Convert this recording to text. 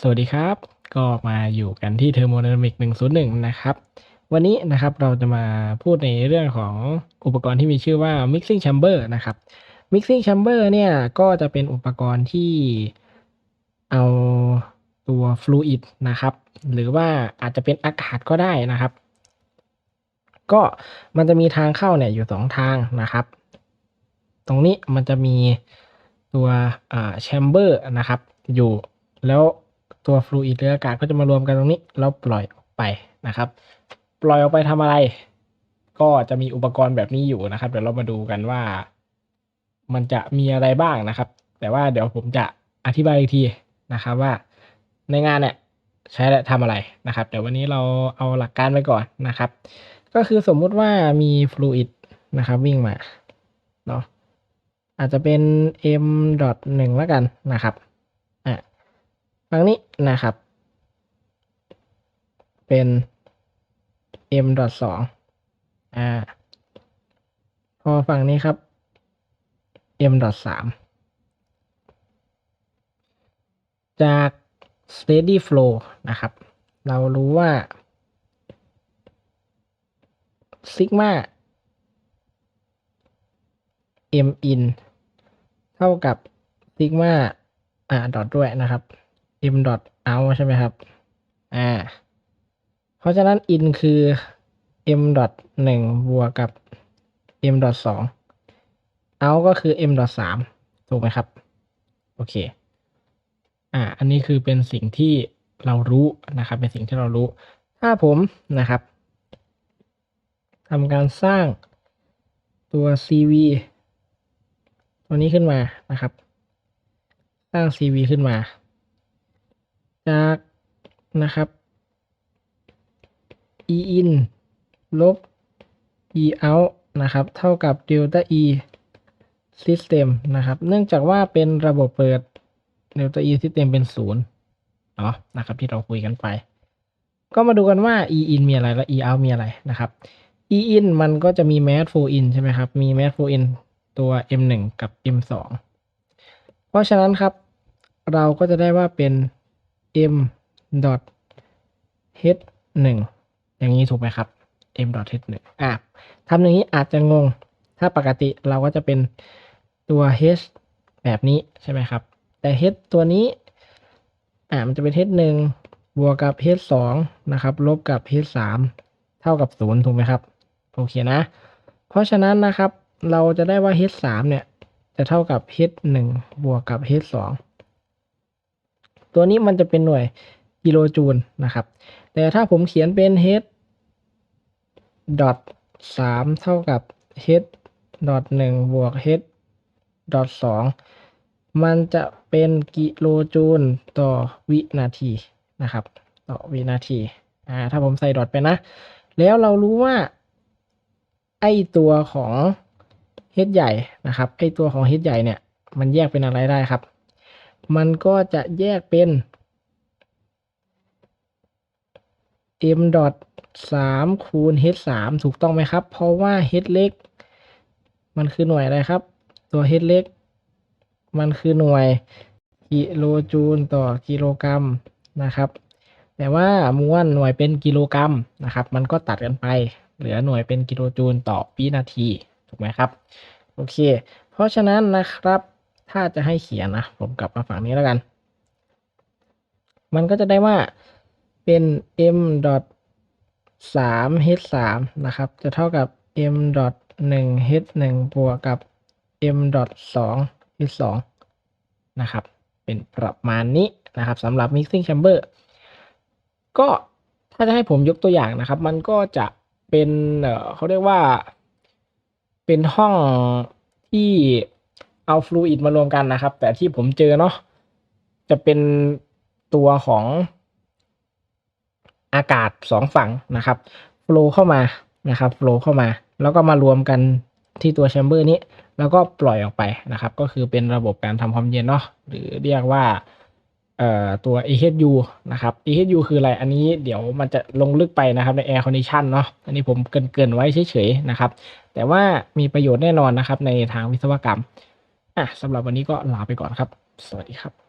สวัสดีครับ ก็มาอยู่กันที่ Thermodynamic 101 นะครับ วันนี้นะครับเราจะมาพูดในเรื่องของอุปกรณ์ที่มีชื่อว่า Mixing Chamber นะครับ Mixing Chamber เนี่ยก็จะเป็นอุปกรณ์ที่เอาตัว Fluid นะครับ หรือว่าอาจจะเป็นอากาศก็ได้นะครับ ก็มันจะมีทางเข้าเนี่ยอยู่ 2 ทางนะครับ ตรงนี้มันจะมีตัวอ่า chamber นะครับอยู่แล้ว ตัว fluid หรืออากาศก็จะมารวมกันตรงนี้แล้วปล่อยออกไปนะครับ ปล่อยออกไปทำอะไร ก็จะมีอุปกรณ์แบบนี้อยู่นะครับ เดี๋ยวเรามาดูกันว่า มันจะมีอะไรบ้างนะครับ แต่ว่าเดี๋ยวผมจะอธิบายอีกทีนะครับว่าในงานเนี่ยใช้และทำอะไรนะครับเดี๋ยววันนี้เราเอาหลักการไปก่อนนะครับ ก็คือสมมุติว่ามี fluid นะครับวิ่งมาเนาะอาจจะเป็น m ดอทหนึ่งแล้วกันนะครับ ฝั่งนี้นะครับ เป็น m ดอทสองอ่า พอฝั่งนี้ครับ m ดอทสามจาก steady flow นะครับ เรารู้ว่าซิกมา m in เท่ากับซิกมาอ่าดอทด้วยนะครับ m ดอท out ใช่ไหมครับ อ่า เพราะฉะนั้น in คือ m ดอทหนึ่งบวกกับ m ดอทสอง out ก็คือ m ดอทสามถูกไหมครับ โอเค อ่า อันนี้คือเป็นสิ่งที่เรารู้นะครับ เป็นสิ่งที่เรารู้ ถ้าผมนะครับทำการสร้างตัว CV ตัวนี้ขึ้นมานะครับ สร้าง CV ขึ้นมา จากนะครับ e in ลบ e out นะครับ เท่ากับ delta e system นะครับ เนื่องจากว่าเป็นระบบเปิด delta e system เป็นศูนย์เนาะนะครับที่เราคุยกันไป ก็มาดูกันว่า e in มีอะไรและ e out มีอะไรนะครับ e in มันก็จะมี math flow in ใช่ไหมครับ มี math flow in ตัว m 1กับ m 2เพราะฉะนั้นครับ เราก็จะได้ว่าเป็น m dot h 1อย่างนี้ถูกไหมครับ m dot h 1อะทำอย่างนี้อาจจะงง ถ้าปกติเราก็จะเป็นตัว h แบบนี้ใช่ไหมครับ แต่ h ตัวนี้อ่ามันจะเป็น h 1บวกกับ h 2นะครับ ลบกับ h 3เท่ากับ 0 ถูกไหมครับ โอเคนะ เพราะฉะนั้นนะครับ เราจะได้ว่า h 3เนี่ย จะเท่ากับ h 1บวกกับ h 2 ตัวนี้มันจะเป็นหน่วยกิโลจูลนะครับ แต่ถ้าผมเขียนเป็น h ดอท3เท่ากับ h ดอท1บวก h ดอท2มันจะเป็นกิโลจูลต่อวินาทีนะครับ ต่อวินาทีอ่าถ้าผมใส่ดอทไปนะ แล้วเรารู้ว่าไอตัวของเฮดใหญ่นะครับไอตัวของเฮดใหญ่เนี่ย มันแยกเป็นอะไรได้ครับ มันก็จะแยกเป็น m ดอทสามคูณ h สามถูกต้องไหมครับ เพราะว่า h เล็ก มันคือหน่วยอะไรครับ ตัว h เล็ก มันคือหน่วยกิโลจูลต่อกิโลกรัมนะครับ แต่ว่ามวลหน่วยเป็นกิโลกรัมนะครับ มันก็ตัดกันไป เหลือหน่วยเป็นกิโลจูลต่อวินาที ถูกไหมครับ โอเค เพราะฉะนั้นนะครับ ถ้าจะให้เขียนนะ ผมกลับมาฝั่งนี้แล้วกัน มันก็จะได้ว่าเป็น m ดอทสาม h สามนะครับ จะเท่ากับ m ดอทหนึ่ง h หนึ่งบวกกับ m ดอทสอง h สองนะครับ เป็นประมาณนี้นะครับสำหรับ mixing chamber ก็ถ้าจะให้ผมยกตัวอย่างนะครับ มันก็จะเป็น เขาเรียกว่า เป็นห้องที่ เอาฟลูอิดมารวมกันนะครับ แต่ที่ผมเจอเนาะจะเป็นตัวของอากาศสองฝั่งนะครับฟลูเข้ามานะครับฟลูเข้ามา แล้วก็มารวมกันที่ตัวแชมเบอร์นี้ แล้วก็ปล่อยออกไปนะครับ ก็คือเป็นระบบการทำความเย็นเนาะหรือเรียกว่าเอ่อตัว AHU นะครับ AHU คืออะไร อันนี้เดี๋ยวมันจะลงลึกไปนะครับใน Air Condition เนาะ อันนี้ผมเกรินๆไว้เฉยๆนะครับ แต่ว่ามีประโยชน์แน่นอนนะครับในทางวิศวกรรม อะสำหรับวันนี้ก็ลาไปก่อนครับ สวัสดีครับ